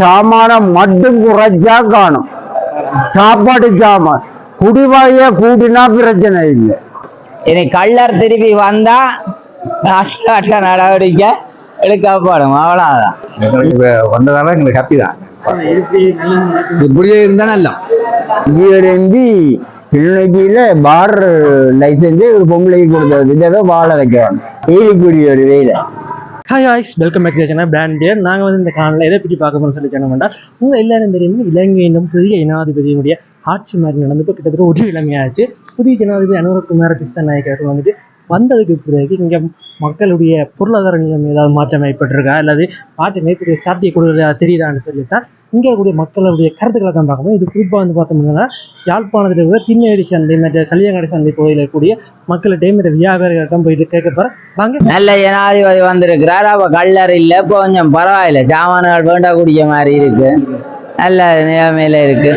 சாமானம் மட்டும் குறைச்சா காணும். சாப்பாடு சாமான். குடிவாய கூட்டினா பிரச்சனை இல்லை. இனி கள்ளர் திருப்பி வந்தா அஷ்ட நடவடிக்கை எடுக்கப்படும். அவ்வளவுதான். வந்ததால எங்களுக்கு ஹாப்பி தான். இப்படியே இருந்தா நல்லா. இருந்து கிளிநொச்சியில பார் லைசன்ஸ் ஒரு பொம்பளைக்கு கொடுத்தது இதை வாழ வைக்கிறாங்க. ஏலிக்குடி ஒரு வேலை. ஹாய் ஹாய்ஸ் வெல்கம் பேக் சேனல் பிராண்டியர் நாங்கள் வந்து இந்த காலையில் எதை பற்றி பார்க்க போகிறோம் சொல்லி சொன்னோம்னா உங்கள் எல்லாரும் தெரியும் இலங்கையிலும் புதிய ஜனாதிபதியினுடைய ஆட்சி மாதிரி நடந்தப்போ கிட்டத்தட்ட ஒரு இளமையாச்சு. புதிய ஜனாதிபதி அனுரகுமார கிருஷ்ண நாயக்கர் வந்துட்டு வந்ததுக்கு பிறகு இங்கே மக்களுடைய பொருளாதார நிலைமை ஏதாவது மாற்றம் ஏற்பட்டிருக்கா? அல்லது மாற்றம் ஏற்படுற சாத்திய கொடுக்குறதா தெரியுதான்னு சொல்லித்தான் இங்கே கூடிய மக்களுடைய கருத்துக்களை தான் பார்க்கணும். இது குறிப்பாக வந்து பார்த்தோம்னா யாழ்ப்பாணத்தில் இருக்கிற திண்ணடி சந்தை மற்ற கல்யாணி சந்தை பகுதியில் கூடிய மக்கள்கிட்டையும் இந்த வியாபாரிகள் தான் போயிட்டு கேட்க போகிறேன் வாங்க. நல்ல ஜனாதிபதி வந்திருக்கிறார். அப்ப கள்ளர் இல்ல கொஞ்சம் பரவாயில்ல. சாமான்கள் வேண்டக்கூடிய மாதிரி இருக்கு. நல்ல நிலைமையில இருக்கு.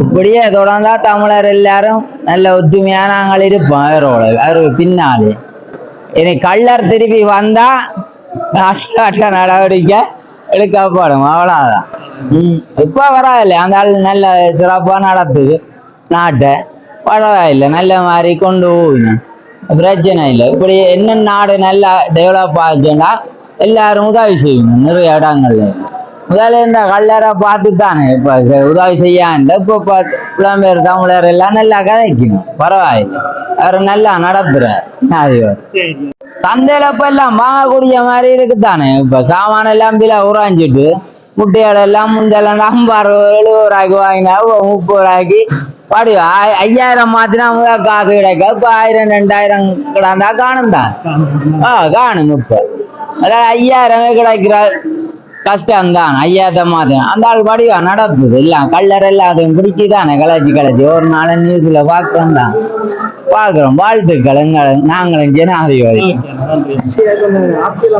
இப்படியே தொடர்ந்தா தமிழர் எல்லாரும் நல்ல ஒற்றுமையா நாங்கள் இருப்போம். அவரோட அவருக்கு பின்னாலே. இனி கள்ளர் திருப்பி வந்தா அஷ்ட நடவடிக்கை எடுக்கப்படும். அவ்வளவுதான். இப்ப பரவாயில்ல. அந்த ஆள் நல்ல சிறப்பா நடத்துது. நாட்டை பரவாயில்ல. நல்ல மாதிரி கொண்டு போகுங்க பிரச்சனை இல்லை. இப்படி என்ன நாடு நல்லா டெவலப் ஆச்சுன்னா எல்லாரும் உதவி செய்யணும். நிறைய இடங்கள்ல. முதல்ல இந்த கல்லறை பார்த்து தானே இப்போ உதவி செய்யாண்ட இப்போ இப்போ புலம்பெயர் தமிழர் எல்லாம் நல்லா கதைக்கணும் பரவாயில்ல. அவர் நல்லா நடத்துறார். சந்தையில இப்ப எல்லாம் வாங்கக்கூடிய மாதிரி இருக்குதானே. இப்ப சாமான எல்லாம் பில உறாஞ்சிட்டு முட்டைகள் எல்லாம் முந்தெல்லாம் ஐம்பது எழுபது ரூபாய்க்கு வாங்கினா முப்பது ரூபாய்க்கு படி. ஐயாயிரம் மாத்தினா காசு கிடைக்க இப்ப ஆயிரம் ரெண்டாயிரம் கிடந்தா காணும். தான் ஆ காணும் இப்ப. அதாவது ஐயாயிரமே கிடைக்கிற கஷ்டம் தான். ஐயாயிரத்தை அந்த ஆள் படிவா நடந்தது எல்லாம் கல்லர் எல்லாத்தையும் பிடிக்குதானே கலாச்சி கலாச்சி. ஒரு நாள் நியூஸ்ல பார்க்கிறோம் தான். பார்க்கிறோம். வாழ்த்துக்கள் நாங்களும் ஜனாதிபதி. ஆட்சியில்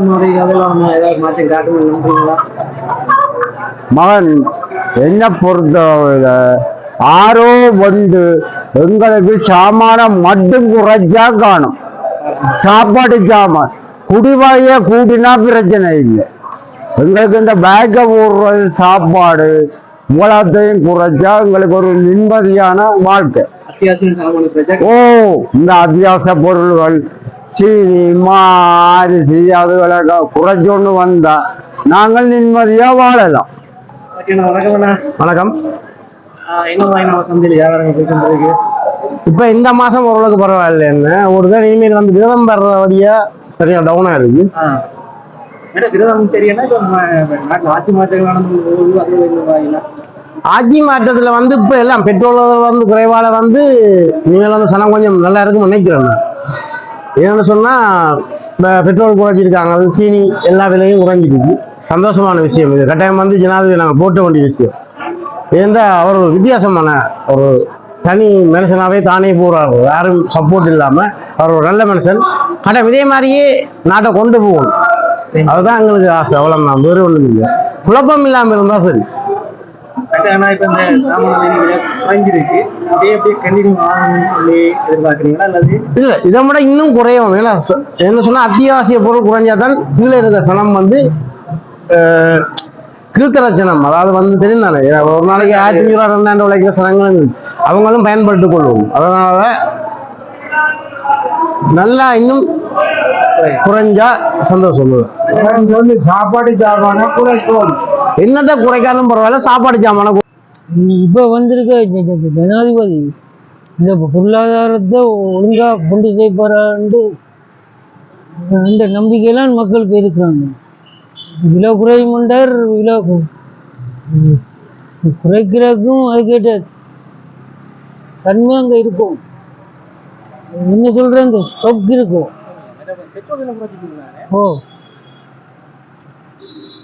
மகன் என்ன பொறுத்த ஆரோ வந்து எங்களுக்கு சாமானம் மட்டும் குறைச்சா காணும். சாப்பாடு சாமான் குடிவாய கூட்டினா பிரச்சனை இல்லை. எங்களுக்கு இந்த பேக்கை போடுறது சாப்பாடு இவ்வளோத்தையும் குறைச்சா எங்களுக்கு ஒரு நிம்மதியான வாழ்க்கை. ஓ இந்த அத்தியாவசிய பொருள்கள் சீனி மா அரிசி அதுகளை குறைச்சொன்னு வந்தா நாங்கள் நிம்மதியா வாழலாம். வணக்கம் இப்ப இந்த மாசம் ஓரளவுக்கு பரவாயில்ல என்ன? ஒரு தான் இனிமேல் வந்து விரதம் வர்ற வழியா சரியா டவுனா இருக்கு மேடம் விரதம் தெரியனா இப்போ நாட்டில் ஆட்சி மாற்றத்தில் வந்து இப்போ எல்லாம் பெட்ரோல் வந்து குறைவால் வந்து நீங்கள் வந்து சனம் கொஞ்சம் நல்லா இருக்கும்னு நினைக்கிறேன் ஏன்னு சொன்னால் இப்போ பெட்ரோல் குறைச்சிருக்காங்க சீனி எல்லா விலையும் குறைஞ்சிருக்கு சந்தோஷமான விஷயம் இது. கட்டாயம் வந்து ஜனாதிபதி நாங்கள் போட்ட வேண்டிய விஷயம். இருந்தால் அவர் ஒரு வித்தியாசமான ஒரு தனி மனுஷனாகவே தானே போகிறார் யாரும் சப்போர்ட் இல்லாமல் அவர் ஒரு நல்ல மனுஷன். கட்டாயம் இதே மாதிரியே நாட்டை கொண்டு போகணும். அதுதான் எங்களுக்கு ஆசை. அவ்வளவு தான் வேறு ஒன்றும் இல்லை. குழப்பம் இல்லாம இருந்தா சரி. ஆனால் இப்போ இந்த சாமான விலை குறைஞ்சிருக்கு இதே அப்படியே கண்டினியூ ஆகணும்னு சொல்லி எதிர்பார்க்குறீங்களா? அல்லது இல்ல இதை விட இன்னும் குறையும் ஏன்னா என்ன சொன்னா அத்தியாவசிய பொருள் குறைஞ்சாதான் கீழே இருக்க சனம் வந்து கீழ்த்தர ஜனம். அதாவது வந்து தெரியும் தானே ஒரு நாளைக்கு ஆயிரத்தி ரூபா ரெண்டாயிரம் உழைக்கிற சனங்களும். அவங்களும் பயன்படுத்திக் கொள்வோம். அதனால நல்லா இன்னும் குறைஞ்சா சந்தோஷம். வந்து சாப்பாடு சாமான குறைக்கும். என்னத்தை குறைக்காலும் பரவாயில்ல சாப்பாடு சாமான இப்போ வந்திருக்க ஜனாதிபதி இந்த பொருளாதாரத்தை ஒழுங்கா கொண்டு போய் போறான்னு அந்த நம்பிக்கையெல்லாம் மக்களுக்கு இருக்கிறாங்க. விலை குறையுமண்டார் விலை கு- ம், குறைக்கிறதுக்கும் அதுக்கேற்ற தன்மை அங்கே இருக்கும். நீங்க சொல்ற இந்த ஸ்டொக் இருக்கும் ஓ.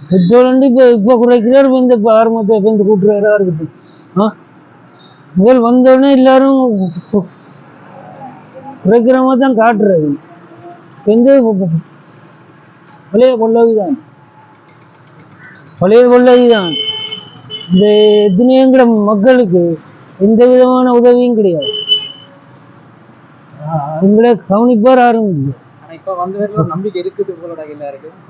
பெட்ரோல் வந்து இப்போ இப்போ குறைக்கிறார் இப்ப இந்த ஆரம்பத்தை இப்போ இந்த கூட்டுறாரா இருக்குது. ஆ? முதல் வந்தோடனே எல்லாரும் குறைக்கிற மாதிரி தான் காட்டுறது. எந்த பழைய கொள்ளவி தான்? பழைய கொள்ளவி தான். இந்த எத்தனையங்கிற மக்களுக்கு எந்த விதமான உதவியும் கிடையாது. அவங்கள கவனிப்பார் யாரும் நம்பிக்கை இருக்குது உங்களோட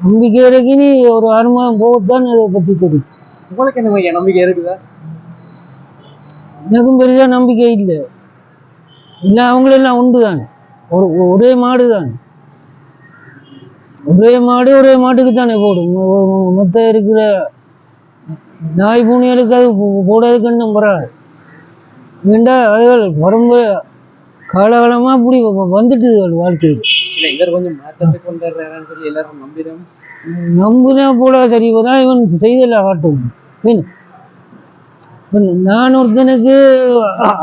நம்பிக்கை இருக்கு நீ ஒரு மாதம் போகத்தான் அதை பற்றி தெரியும் உங்களுக்கு என்ன நம்பிக்கை இருக்குதா? எனக்கும் பெரிய நம்பிக்கை இல்லை. இல்லை அவங்களெல்லாம் உண்டு தான் ஒரு ஒரே மாடு தான் ஒரே மாடு ஒரே மாட்டுக்கு தானே போடும். மொத்த இருக்கிற நாய் பூனிகளுக்கு அது போ- போடாதுக்கு இன்னும் வராது ஏண்டா அதுகள் வரம்பு காலகாலமாக அப்படி வ- வந்துட்டுதுகள் வாழ்க்கையில் இல்ல இவர் கொஞ்சம் சொல்லி எல்லாரும் நம்பிடும். நம்புனா போல சரி தான் இவன் செய்தல இப்ப நான் ஒருத்தனுக்கு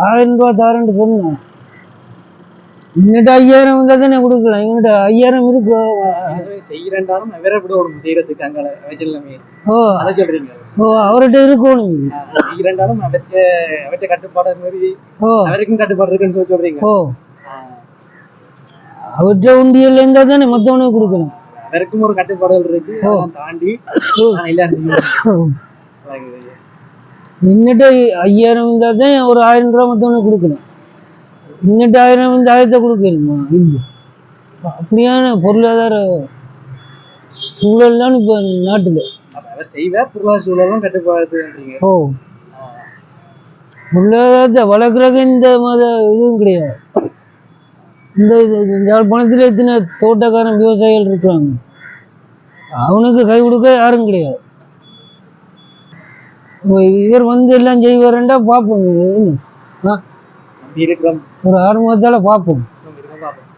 ஆயிரம் ரூபாய் தாரேன்னு சொன்னேன். இன்னிட்ட ஐயாயிரம் வந்தால் தானே கொடுக்கலாம். எங்கிட்ட ஐயாயிரம் இருக்கு. செய்யறேன்டாலும் வேற விட விடும் செய்யறதுக்கு அங்க வச்சிடலாமே ஓ. அதை சொல்றீங்க. ஓ அவர்கிட்ட இருக்கணும். செய்யறேன்டாலும் அவற்ற அவற்ற கட்டுப்பாடு மாதிரி ஓ. அவருக்கும் கட்டுப்பாடு இருக்குன்னு சொல்லி சொல்றீங்க. ஓ. அவர்கிட்ட உண்டியல் இருந்தால் தானே மற்றவனுக்கு கொடுக்கணும் அவருக்கும் ஒரு கட்டுப்பாடுகள் இருக்கு. தாண்டி எல்லாரும் இன்னிட்ட ஐயாயிரம் இருந்தால் தான் ஒரு ஆயிரம் ரூபா மற்றவனுக்கு கொடுக்கணும் இன்னிட்ட ஆயிரம் இந்த ஆயிரத்தை கொடுக்கணுமா? இல்லை. அப்படியான பொருளாதார சூழல்லாம் இப்போ நாட்டில். பொருளாதார சூழலும் ஓ. பொருளாதாரத்தை வளர்க்குறதுக்கு இந்த மத இதுவும் கிடையாது. இந்த யாழ்ப்பாணத்தில் எத்தனை தோட்டக்காரன் விவசாயிகள் இருக்கிறாங்க? அவனுக்கு கை கொடுக்க யாரும் கிடையாது. இவர் வந்து எல்லாம் செய்வாருண்டா பார்ப்போம். என்ன? இருக்கிறோம். ஒரு ஆறு மாதத்தால பார்ப்போம்.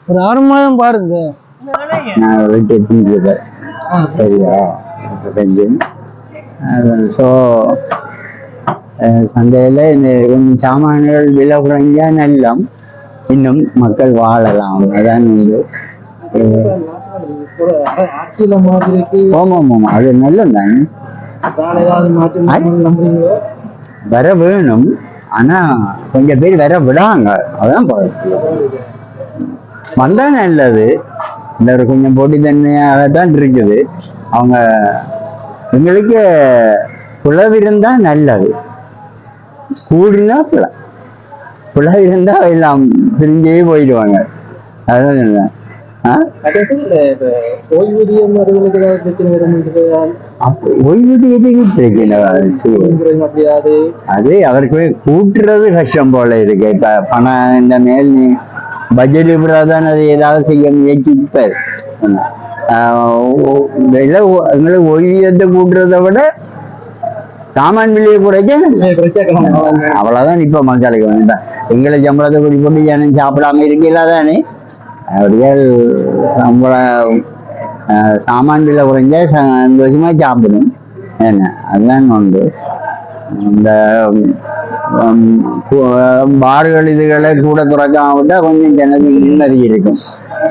ஒரு ஆறு மாதம் பாருங்க. நான் சரியா? ஸோ சந்தையில் இந்த கொஞ்சம் சாமான்கள் விலை குறைஞ்சா நல்லம். இன்னும் மக்கள் வாழலாம். அதான் வந்து ஆமாம் ஆமாம் அது நல்லது தானே. வர வேணும். ஆனா கொஞ்சம் பேர் வர விடாங்க. அதான் வந்தா நல்லது இந்த ஒரு கொஞ்சம் போட்டி தன்மையாகத்தான் இருக்குது. அவங்க எங்களுக்கு புலவிருந்தா நல்லது. கூடினா புல. புலவிருந்தா எல்லாம் பிரிஞ்சே போயிடுவாங்க. அதான் ஓய்வூதியம் அவர்களுக்கு ஏதாவது பிரச்சனை வரும்? ஓய்வூதியத்துக்கு பிரச்சனை அது அவருக்கு கூட்டுறது கஷ்டம் போல இருக்கு. இப்ப பணம் இந்த மேல் நீ பட்ஜெட் பிரதான் அது ஏதாவது செய்ய முயற்சிப்பார் எங்களுக்கு ஓய்வூதியத்தை கூட்டுறதை விட சாமான் விலையை குறைக்க அவ்வளவுதான் இப்ப மக்களுக்கு வேண்டாம். எங்களை சம்பளத்தை குடி போட்டு ஜனம் சாப்பிடாம இருக்கல தானே அவர்கள் சம்பள அஹ், சாமான் விலை குறைஞ்சா சந்தோஷமா சாப்பிடும். என்ன? அதுதான் உண்டு. இந்த பார்கள் இதுகளை கூட துறக்காம விட்டா கொஞ்சம் ஜனத்துக்கு நிம்மதி இருக்கும்.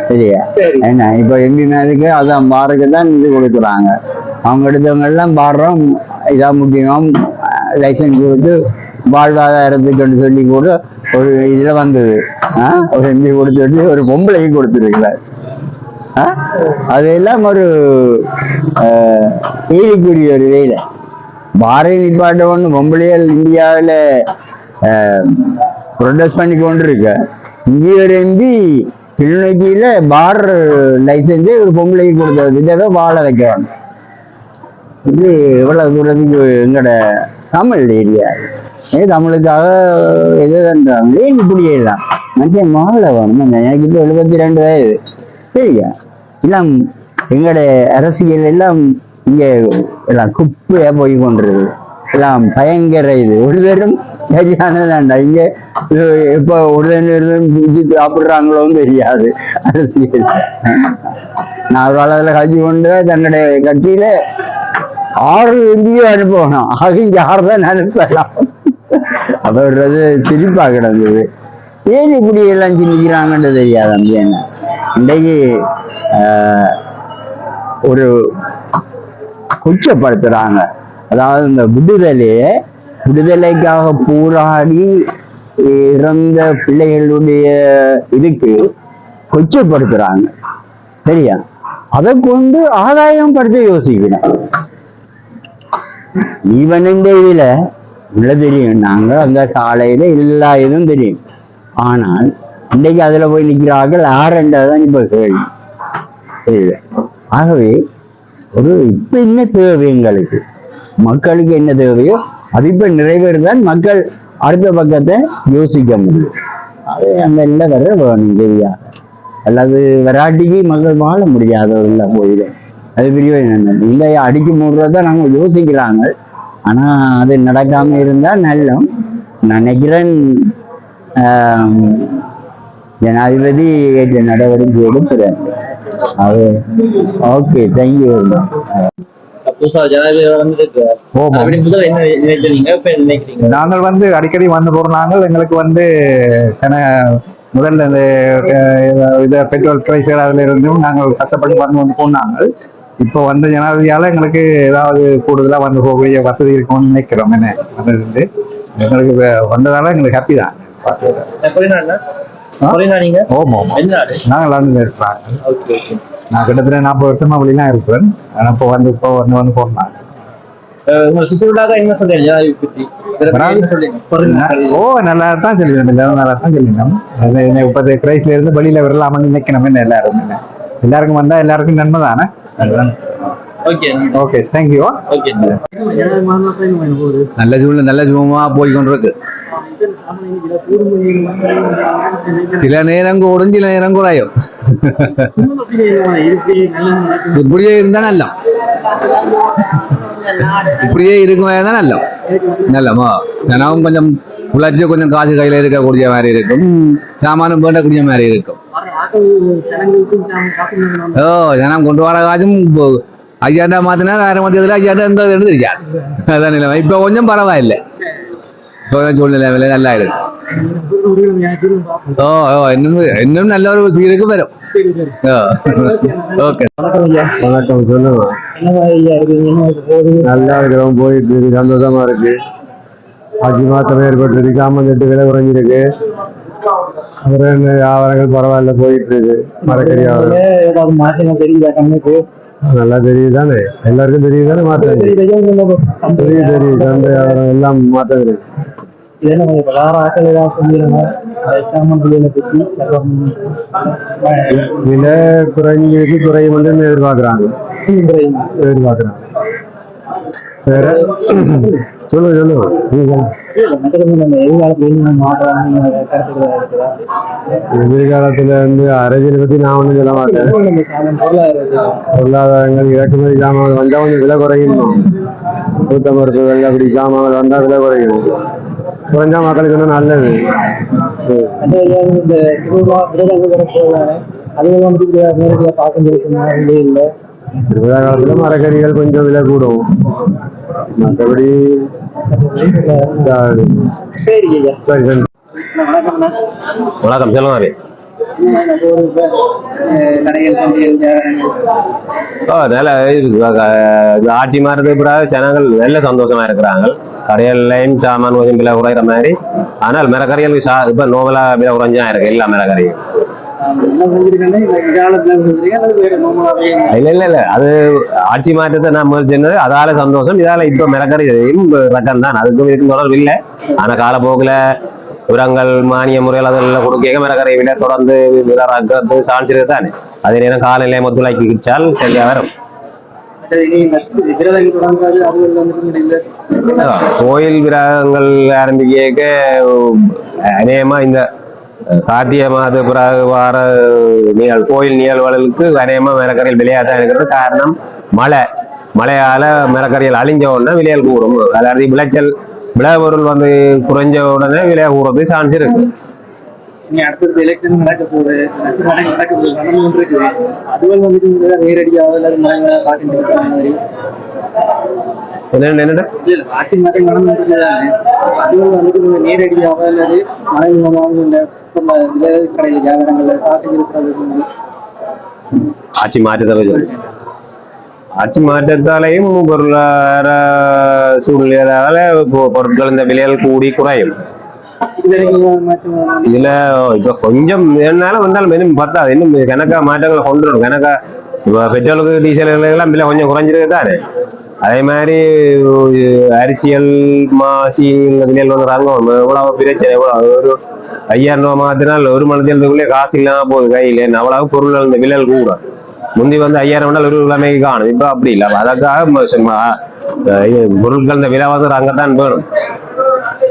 சரியா? சரி. என்ன? இப்ப எம்பி மேலுக்கு அதான் பாருக்கு தான் இது கொடுக்குறாங்க. அவங்க எடுத்தவங்க எல்லாம் பாடுறோம். இதான் முக்கியம். லைசன்ஸ் கொடுத்து வாழ்வாதாரத்துக்கு சொல்லி கூட ஒரு இதுல வந்தது? ஒரு எம்பி கொடுத்துட்டு ஒரு பொம்பளைக்கு கொடுத்துருக்கிறார்? அதெல்லாம் ஒரு ஏரிக்குரிய ஒரு வேலை. பாரதிய நிப்பாட்ட ஒன்று பொம்பளைகள் இந்தியாவில் ப்ரொடெஸ்ட் பண்ணி கொண்டு இருக்க இங்கே எம்பி கிளிநொச்சியில் பார் லைசன்ஸே ஒரு பொம்பளைக்கு கொடுத்தது இதை வாழ வைக்கிறாங்க. இது எவ்வளவு தூரத்துக்கு எங்களோட தமிழ் ஏரியா? ஏ தமிழுக்காக எதுன்றாங்க ஏன் இப்படி எல்லாம்? மனுஷன் மாலை வேணும் எனக்கு இப்போ எழுபத்தி ரெண்டு வயது. சரியா எல்லாம் எங்களோட அரசியல் எல்லாம் இங்க எல்லாம் குப்பையா போய் கொண்டிருக்கு எல்லாம் பயங்கர இது. ஒரு பேரும் சரியானதாண்டா. இங்க இப்போ உடனே பிடிச்சி சாப்பிடுறாங்களோன்னு தெரியாது. அரசியல். நான் ஒரு காலத்துல கட்சி கொண்டு தன்னுடைய கட்சியில ஆறு எங்கேயும் அனுப்பணும் ஆக யார் தான் அனுப்பலாம். அப்படின்றது சிரிப்பா கிடந்தது. ஏன் இப்படி எல்லாம் சிந்திக்கிறாங்கன்னு தெரியாது அந்த என்ன? இன்றைக்கு ஒரு குச்சப்படுத்துறாங்க அதாவது இந்த விடுதலையே விடுதலைக்காக போராடி இறந்த பிள்ளைகளுடைய இதுக்கு கொச்சப்படுத்துறாங்க சரியா? அதை கொண்டு ஆதாயம் படுத்த யோசிக்கணும் ஈவன் இதுல உள்ள தெரியும். நாங்க அந்த காலையில எல்லா இதுவும் தெரியும். ஆனால் இன்னைக்கு அதுல போய் நிக்கிறார்கள் ஆரண்டாதான் இப்ப கேள்வி இல்லை. ஆகவே ஒரு இப்ப என்ன தேவை எங்களுக்கு? மக்களுக்கு என்ன தேவையோ அது இப்ப நிறைவேறுதான் மக்கள் அடுத்த பக்கத்தை யோசிக்க முடியும். அது அந்த இல்லை வர வேணும் சரியா? அல்லது வராட்டிக்கு மக்கள் வாழ முடியாத இல்லை போயிடும். அது பெரிய என்ன இந்த அடிக்க மூடுறத நாங்கள் யோசிக்கிறாங்க. ஆனா அது நடக்காம இருந்தா நல்லம். நினைக்கிறேன் ஆஹ் ஜனாதிபதி ஏற்ற நடவடிக்கை எடுக்கிறார் அது ஓகே தேங்க்யூ நாங்கள் வந்து அடிக்கடி வந்து போடுறாங்க எங்களுக்கு வந்து முதல்ல இந்த இத பெட்ரோல் பிரைஸ் அதுல இருந்தும் நாங்கள் கஷ்டப்பட்டு வந்து வந்து போனாங்க. இப்போ வந்து ஜனாதிபதியால எங்களுக்கு ஏதாவது கூடுதலா வந்து போகக்கூடிய வசதி இருக்கும்னு நினைக்கிறோம். என்ன வந்து எங்களுக்கு வந்ததால எங்களுக்கு ஹாப்பி தான். நீங்க? ஓமோ நாங்கள் இருக்கிறாங்க நான் கிட்டத்தட்ட நாற்பது வருஷமா அப்படிலாம் இருப்பேன் ஆனா இப்போ வந்து இப்போ வந்து வந்து ஓ நல்லா தான் சொல்லிடுறோம் எல்லாரும் நல்லா தான் என்ன இப்போதைய கிரைஸ்ல இருந்து வெளியில வரலாம்னு நினைக்கணும் என்ன எல்லாரும். என்ன. எல்லாருக்கும் வந்தா எல்லாருக்கும் நன்மை தானே? Okay okay. தேங்க்யூ நல்ல சூழ்நிலை. நல்ல சுகமா போய் கொண்டிருக்கு சில நேரம் கூடும் சில நேரம் குறையும். இப்படியே இருந்தா நல்லா. இப்படியே இருக்குமே தான் நல்லா. நல்லமா? தினமும் கொஞ்சம் உழைச்சி கொஞ்சம் காசு கையில இருக்கக்கூடிய மாதிரி இருக்கும். சாமானும் வேண்டக்கூடிய மாதிரி இருக்கும். ஓ ஜனம் கொண்டு வர காசும் ஐயாண்டா மாத்தினா ஆயிரம் மத்தியத்தில் ஐயாண்டா எந்த எடுத்து அதான் நிலைமை. இப்ப கொஞ்சம் பரவாயில்லை. இப்போ கொஞ்சம் சூழ்நிலை விலை நல்லா இருக்கு ஓ ஓ இன்னும் இன்னும் நல்ல ஒரு சீருக்கு வரும் ஓ ஓகே வணக்கம் சொல்லுங்க நல்லா இருக்கிறோம் போயிட்டு இருக்கு சந்தோஷமா இருக்கு அஞ்சு மாசம் ஏற்பட்டு சாமந்தட்டு விலை குறைஞ்சிருக்கு அப்புறம் என்ன வியாபாரங்கள் பரவாயில்ல போயிட்டு இருக்கு மரக்கறி வியாபாரம் ஏதாவது மாற்றம் தெரியுதா கண்ணுக்கு நல்லா தெரியுது தானே எல்லாருக்கும் தெரியுது தானே மாற்றம் தெரியுது. தெரியுது வியாபாரம் எல்லாம் மாற்றம் பற்றி விலை குறைஞ்சிருக்கு குறையும் எதிர்பார்க்கறாங்க. எதிர்பார்க்கறாங்க. வேற? சொல்லுங்க சொல்லுங்க. எதிர்காலத்தில் வந்து அரசியல் பத்தி நான் ஒண்ணும் சொல்ல மாட்டேன். பொருளாதாரங்கள் இறக்குமதி சாமான்கள் வந்தா கொஞ்சம் விலை குறையும். ஊத்தமருத்து வெள்ளை அப்படி சாமான்கள் வந்தா விலை குறையும். குறைஞ்சா மக்களுக்கு இன்னும் நல்லது. அதுவும் நேரடியாக பார்க்க இல்லை இல்லை. திருவிழா காலத்துல மரக்கறிகள் கொஞ்சம் விலை கூடும். மற்றபடி சரி வணக்கம் செல்வமாரி நல்ல இது, ஆட்சி மாறுறது பிறகு ஜனங்கள் நல்ல சந்தோஷமா இருக்கிறாங்க. கடைகள்லையும் சாமான் கொஞ்சம் விலை குறைகிற மாதிரி. ஆனால் மிளகறிகள் சா இப்போ நோவலா விலை குறைஞ்சா இருக்கு எல்லா மிளகறியும் இல்ல இல்ல இல்ல. அது ஆட்சி மாற்றத்தை நான் முதல் சொன்னது அதால சந்தோஷம் இதால இப்ப மிளகறி ரகம் தான். அதுக்கும் இதுக்கும் தொடர்பு இல்லை. ஆனா காலப்போக்குல உரங்கள் மானிய முறைகள் அதெல்லாம் கொடுக்க மிளகறி விலை தொடர்ந்து ரக்கிறது சான்ஸ் இருக்கு தானே. அதே நேரம் காலநிலை ஒத்துழைக்கிச்சால் சரியா வரும். விரதங்கள் கோயில் விரகங்கள் ஆரம்பிக்க அநேகமா இந்த கார்த்திகை மாத பிறகு வார நிகழ் கோயில் நிகழ்வுகளுக்கு அநேகமா மிளகறிகள் விலையாக தான் இருக்கிறது. காரணம் மழை. மழையால மிளகறிகள் அழிஞ்ச உடனே விலைகள் கூடும். அதாவது விளைச்சல் விளைபொருள் வந்து குறைஞ்ச உடனே விலை கூறது சான்ஸ் இருக்கு. என்னடா நேரடியாக நம்ம இருக்கிறது வந்து ஆட்சி மாற்றத்தை சொல்லு. ஆட்சி மாற்றத்தாலையும் பொருளாதார சூழ்நிலையால பொ- பொருட்கள் இந்த விலைகள் கூடி குறையும். இதுல இப்ப கொஞ்சம் என்னாலும் வந்தாலும் இன்னும் பத்தாது. இன்னும் கணக்கா மாற்றங்களை கொண்டு வரணும். கணக்கா இப்ப பெட்ரோலுக்கு டீசல் எல்லாம் விலை கொஞ்சம் குறைஞ்சிருக்கு தானே அதே மாதிரி அரசியல் மாசி விலையில் வந்து ரங்கம் எவ்வளவு பிரச்சனை எவ்வளவு ஒரு ஐயாயிரம் ரூபாய் மாத்தினால் ஒரு மணி நேரத்துக்குள்ளே காசு இல்லாம போகுது கையில. அவ்வளவு பொருள் இந்த விலைகள் கூட. முந்தி வந்து ஐயாயிரம் மண்டல் ஒரு கிழமைக்கு காணும். இப்ப அப்படி இல்லை. அதற்காக பொருட்கள் இந்த விலை வந்து அங்கத்தான் வேணும்.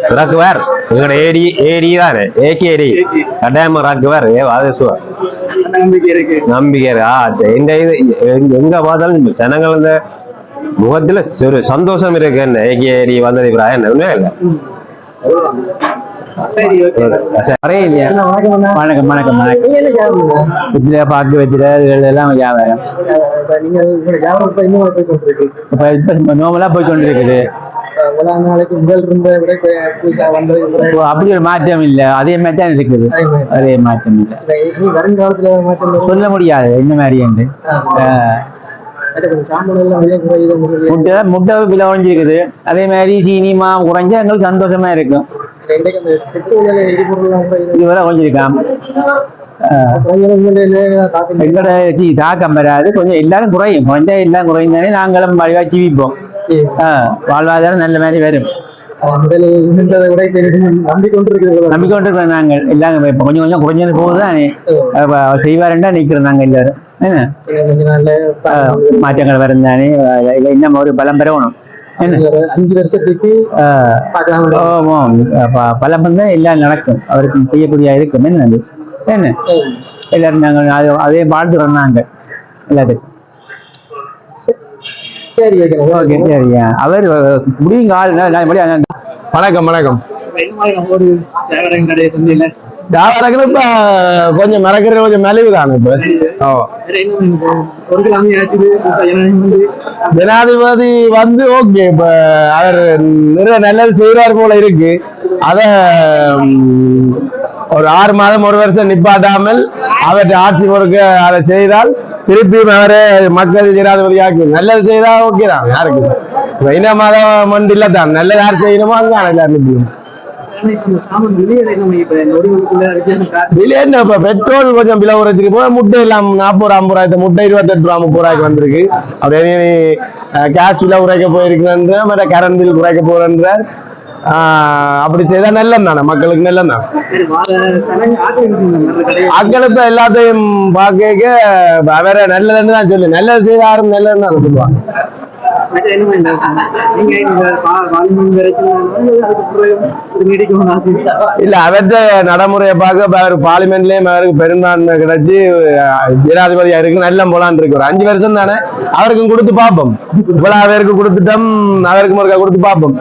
ரக்குவார் எங்களோட ஏடி ஏடி தானே. ஏகேடி கட்டாயமா ரக்குவார் ஏ அது சுவர். நம்பிக்கை இருக்கு. நம்பிக்கை இருக்கு. ஆ. இந்த இது எங்க- பார்த்தாலும் ஜனங்கள் இந்த முகத்துல ஒரு சந்தோஷம் இருக்கு என்ன? ஏகேடி வந்தது இப்ப என்ன? ஒண்ணுமே இல்லை. வணக்கம் வணக்கம். வணக்கம் இதுல பாக்கு வச்சுட்டு எல்லாம் வியாபாரம். இப்ப நோமலா போய் கொண்டிருக்குது அப்படி ஒரு மாற்றம் இல்ல. அதே மாதிரி தான் இருக்குது. அதே மாற்றம் இல்ல. சொல்ல முடியாது. என்ன மாதிரி என்று. முட்டை முட்டை விலை குறைஞ்சிருக்குது அதே மாதிரி சீனிமா குறைஞ்சா எங்களுக்கு சந்தோஷமா இருக்கும். இதுவரை குறைஞ்சிருக்கான் எங்களோட சி தாக்கம் வராது. கொஞ்சம் எல்லாரும் குறையும். குறைஞ்சா எல்லாம் குறையும் தானே நாங்களும் வழிவா ஜீவிப்போம். வாழ்வாதாரம் நல்ல மாதிரி வரும். முதலில் இருந்ததை விட நம்பிக்கொண்டிருக்கிறோம் நாங்கள். இப்ப கொஞ்சம் கொஞ்சம் குறைஞ்சது போகுதுதானே செய்வாருண்டா நிக்கிறோம் நாங்க எல்லாரும். மாற்றங்கள் வரும் தானே இல்லை இன்னும் ஒரு பலம் பெறணும். அஞ்சு வருஷத்துக்கு பலம் எல்லாம் நடக்கும். அவருக்கு செய்யக்கூடிய இருக்கும். என்ன என்ன? எல்லாரும் நாங்கள் அது- அதே வாழ்த்துறோம் நாங்க எல்லாத்துக்கும் சரி ஓகே. சரியா அவர் முடியும் ஆள். வணக்கம் வணக்கம். ஒரு வியாபாரங்கள் இப்ப கொஞ்சம் மறக்கிறது கொஞ்சம் மலிவு தான் இப்ப ஜனாதிபதி வந்து ஓகே இப்ப அவர் நிறைய நல்லது செய்யறார் போல இருக்கு. அத ஒரு ஆறு மாதம் ஒரு வருஷம் நிப்பாட்டாமல் அவற்றை ஆட்சி பொறுக்க அதை செய்தால் திருப்பியும் அவரே மக்கள் ஜனாதிபதி ஆக்கி நல்லது செய்தா ஓகே தான் யாருக்கு? இப்ப இந்த மாதம் ஒன்று இல்லை தான் நல்லது யார் இப்ப என்ன இப்ப பெட்ரோல் கொஞ்சம் விலை குறைச்சிருக்கு போய் முட்டை எல்லாம் நாற்பது ரூபா ஐம்பது ரூபாய் முட்டை இருபத்தெட்டு ரூபா முப்பது ரூபாய்க்கு வந்திருக்கு அப்படியே கேஷ் விலை குறைக்க போயிருக்குன்ற மற்ற கரண்ட் பில் குறைக்க போறன்றார் ஆஹ் அப்படி செய்தா நல்லம் தானே மக்களுக்கு நல்லம் தான் சரி நல்ல கடையை எல்லாத்தையும் பார்க்க வேற நல்லதுன்னு தான் சொல்லு நல்லது செய்தாரும் நல்லதுன்னு தான் சொல்லுவாங்க மற்ற என்ன நீங்க இந்த வரைக்கும் இல்ல அவற்ற நடைமுறையை பார்க்க அவர் பார்லிமெண்ட்லயும் அவருக்கு பெரும்பான்மை கிடைச்சு ஜனாதிபதியா இருக்கு நல்ல போலான்னு இருக்கு. ஒரு அஞ்சு வருஷம் தானே அவருக்கும் கொடுத்து பார்ப்போம். இவ்வளவு பேருக்கு கொடுத்துட்டோம் அவருக்கு ஒருக்கா கொடுத்து பார்ப்போம்.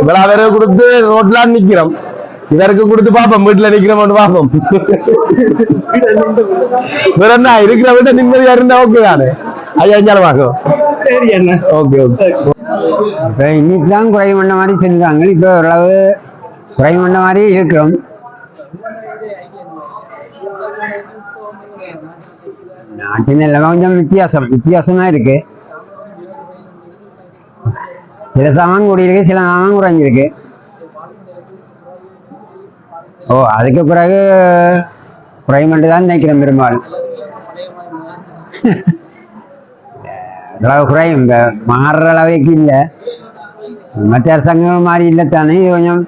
இவ்வளவு பேருக்கு கொடுத்து ரோட்ல நிக்கிறோம். இவருக்கு கொடுத்து பார்ப்போம் வீட்டுல நிக்கிறோம் பார்ப்போம். வேற என்ன இருக்கிற வீட்டை நிம்மதியா இருந்தா ஓகே தானே? ஐயா அஞ்சாலும் பார்க்கும் சரி என்ன? Okay okay. இப்போ இன்னைக்கு தான் குறைவு பண்ண மாதிரி செஞ்சாங்க. இப்போ ஓரளவு குறைவு பண்ண மாதிரி இருக்கிறோம். நாட்டின் எல்லாமே கொஞ்சம் வித்தியாசம். வித்தியாசமா இருக்கு. சில சாமான் கூடியிருக்கு சில சாமான் குறைஞ்சிருக்கு. ஓ அதுக்கு பிறகு குறைமண்டு தான் நினைக்கிறேன் பெரும்பாலும். இந்த மாறுற அளவுக்கு இல்லை. மற்ற அரசாங்கம் மாதிரி இல்லை தானே. இது கொஞ்சம்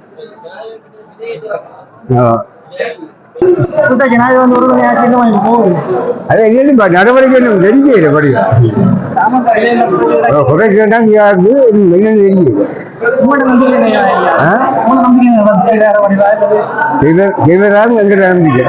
நடவடிக்கை தெரிஞ்சு குறைக்கிறதா தெரிஞ்சு உங்களோட நம்பிக்கை